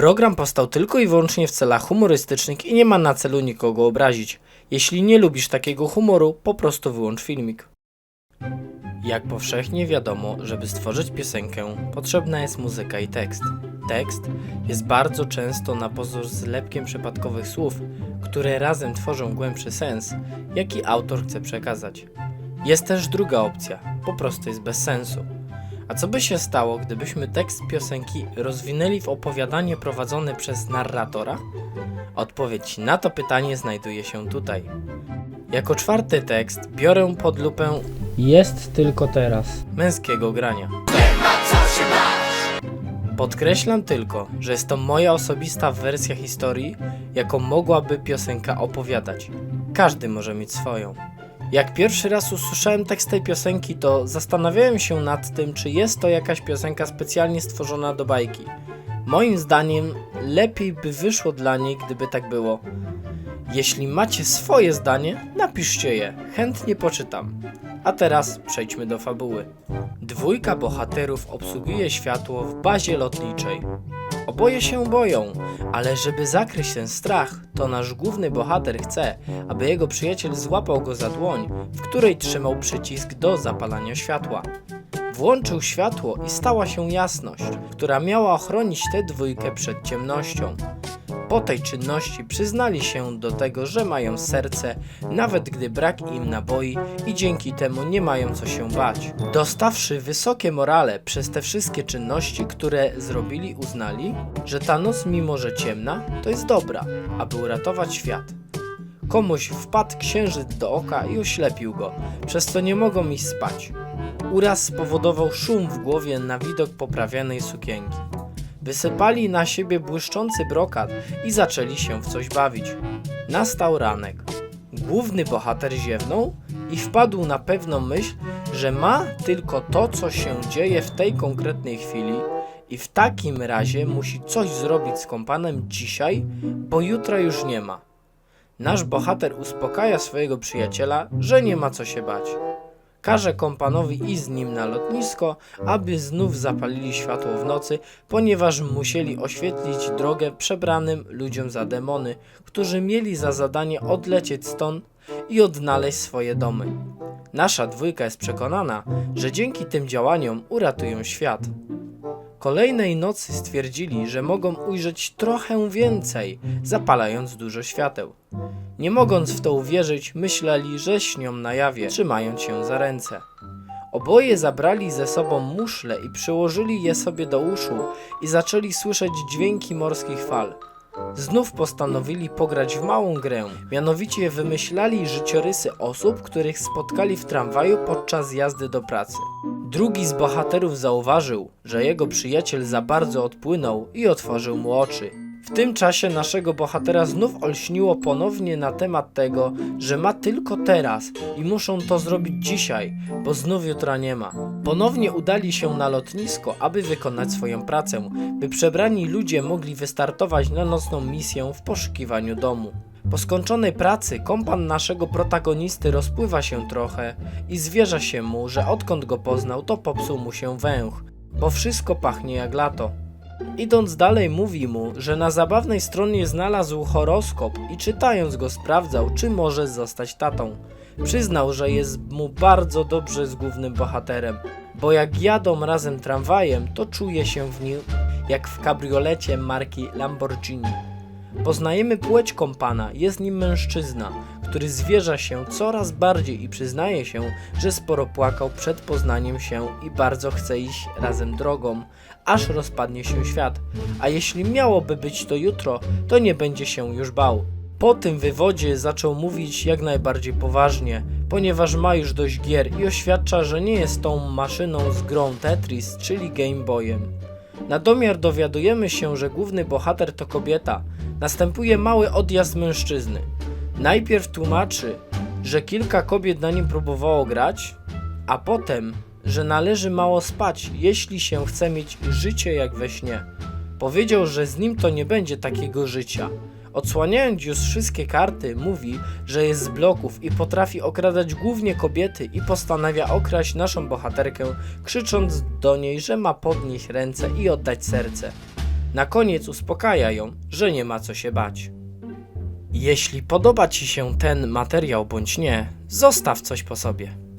Program powstał tylko i wyłącznie w celach humorystycznych i nie ma na celu nikogo obrazić. Jeśli nie lubisz takiego humoru, po prostu wyłącz filmik. Jak powszechnie wiadomo, żeby stworzyć piosenkę, potrzebna jest muzyka i tekst. Tekst jest bardzo często na pozór zlepkiem przypadkowych słów, które razem tworzą głębszy sens, jaki autor chce przekazać. Jest też druga opcja, po prostu jest bez sensu. A co by się stało, gdybyśmy tekst piosenki rozwinęli w opowiadanie prowadzone przez narratora? Odpowiedź na to pytanie znajduje się tutaj. Jako czwarty tekst biorę pod lupę Jest tylko teraz męskiego grania. Podkreślam tylko, że jest to moja osobista wersja historii, jaką mogłaby piosenka opowiadać. Każdy może mieć swoją. Jak pierwszy raz usłyszałem tekst tej piosenki, to zastanawiałem się nad tym, czy jest to jakaś piosenka specjalnie stworzona do bajki. Moim zdaniem lepiej by wyszło dla niej, gdyby tak było. Jeśli macie swoje zdanie, napiszcie je, chętnie poczytam. A teraz przejdźmy do fabuły. Dwójka bohaterów obsługuje światło w bazie lotniczej. Oboje się boją, ale żeby zakryć ten strach, to nasz główny bohater chce, aby jego przyjaciel złapał go za dłoń, w której trzymał przycisk do zapalania światła. Włączył światło i stała się jasność, która miała ochronić tę dwójkę przed ciemnością. Po tej czynności przyznali się do tego, że mają serce, nawet gdy brak im naboi i dzięki temu nie mają co się bać. Dostawszy wysokie morale przez te wszystkie czynności, które zrobili, uznali, że ta noc mimo że ciemna, to jest dobra, aby uratować świat. Komuś wpadł księżyc do oka i oślepił go, przez co nie mogą iść spać. Uraz spowodował szum w głowie na widok poprawianej sukienki. Wysypali na siebie błyszczący brokat i zaczęli się w coś bawić. Nastał ranek. Główny bohater ziewnął i wpadł na pewną myśl, że ma tylko to, co się dzieje w tej konkretnej chwili i w takim razie musi coś zrobić z kompanem dzisiaj, bo jutra już nie ma. Nasz bohater uspokaja swojego przyjaciela, że nie ma co się bać. Każe kompanowi iść z nim na lotnisko, aby znów zapalili światło w nocy, ponieważ musieli oświetlić drogę przebranym ludziom za demony, którzy mieli za zadanie odlecieć stąd i odnaleźć swoje domy. Nasza dwójka jest przekonana, że dzięki tym działaniom uratują świat. Kolejnej nocy stwierdzili, że mogą ujrzeć trochę więcej, zapalając dużo świateł. Nie mogąc w to uwierzyć, myśleli, że śnią na jawie, trzymając się za ręce. Oboje zabrali ze sobą muszle i przyłożyli je sobie do uszu i zaczęli słyszeć dźwięki morskich fal. Znów postanowili pograć w małą grę, mianowicie wymyślali życiorysy osób, których spotkali w tramwaju podczas jazdy do pracy. Drugi z bohaterów zauważył, że jego przyjaciel za bardzo odpłynął i otworzył mu oczy. W tym czasie naszego bohatera znów olśniło ponownie na temat tego, że ma tylko teraz i muszą to zrobić dzisiaj, bo znów jutra nie ma. Ponownie udali się na lotnisko, aby wykonać swoją pracę, by przebrani ludzie mogli wystartować na nocną misję w poszukiwaniu domu. Po skończonej pracy kompan naszego protagonisty rozpływa się trochę i zwierza się mu, że odkąd go poznał, to popsuł mu się węch, bo wszystko pachnie jak lato. Idąc dalej mówi mu, że na zabawnej stronie znalazł horoskop i czytając go sprawdzał, czy może zostać tatą. Przyznał, że jest mu bardzo dobrze z głównym bohaterem, bo jak jadą razem tramwajem, to czuje się w nim jak w kabriolecie marki Lamborghini. Poznajemy płeć kompana, jest nim mężczyzna, który zwierza się coraz bardziej i przyznaje się, że sporo płakał przed poznaniem się i bardzo chce iść razem drogą, aż rozpadnie się świat. A jeśli miałoby być to jutro, to nie będzie się już bał. Po tym wywodzie zaczął mówić jak najbardziej poważnie, ponieważ ma już dość gier i oświadcza, że nie jest tą maszyną z grą Tetris, czyli Game Boyem. Na domiar dowiadujemy się, że główny bohater to kobieta. Następuje mały odjazd mężczyzny. Najpierw tłumaczy, że kilka kobiet na nim próbowało grać, a potem, że należy mało spać, jeśli się chce mieć życie jak we śnie. Powiedział, że z nim to nie będzie takiego życia. Odsłaniając już wszystkie karty, mówi, że jest z bloków i potrafi okradać głównie kobiety i postanawia okraść naszą bohaterkę, krzycząc do niej, że ma podnieść ręce i oddać serce. Na koniec uspokaja ją, że nie ma co się bać. Jeśli podoba Ci się ten materiał bądź nie, zostaw coś po sobie.